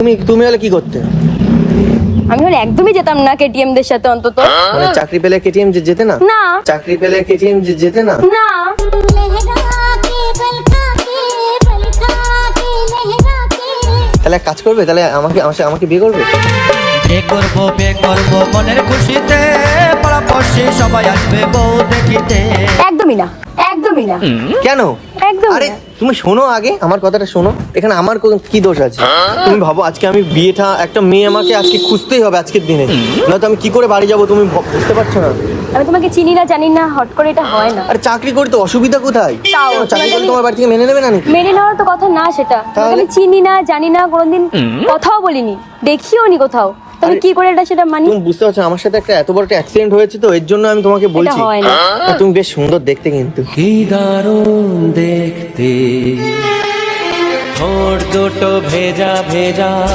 তুমি তুমি হলে কি করতে? আমি হলে একদমই যেতাম না কেটিএম দের সাথে অন্তত। মানে চাকরি পেলে কেটিএম যেতে না? না। চাকরি পেলে কেটিএম যেতে না? না। তাহলে এক কাজ করবে তাহলে আমাকে আমাকে বিয়ে করবে? বিয়ে করব করব মনের খুশিতে সবাই আসবে বউ দেখিতে। একদমই না। একদমই না। কেন? একদম আরে তুমি শোনো আগে আমার কথাটা শোনো। এখানে আমার কোন- কি দোষ আছে? তুমি ভাবো আজকে আমি বিয়েটা একটা মেয়ে আমাকে আজকে খুঁজতেই হবে আজকের দিনে। নয়তো আমি কি করে বাড়ি যাব তুমি ভ- বুঝতে পারছ না? আমি তোমাকে চিনি না জানি না হট করে এটা হয় না। আরে চাকরি করতে অসুবিধা কোথায়? তাও, চাকরি তোমাকে আমি- তোমার বাড়ি থেকে মেনে নেবে না নাকি? মেনে নেওয়ার তো কথা না সেটা। তোমাকে তাহলে? আমি চিনি না জানি না কোনোদিন কথাও বলিনি। দেখিও নি কোথাও। আরে- কি করে এটা সেটা মানি? তুমি বুঝতে পারছ আমার সাথে একটা এত বড় একটা অ্যাক্সিডেন্ট হয়েছে তো এর জন্য আমি তোমাকে বলছি। না। তুমি বেশ সুন্দর দেখতে কিন্তু। কি দারুণ দেখতে। ঠোঁট দুটো ভেজা ভেজা।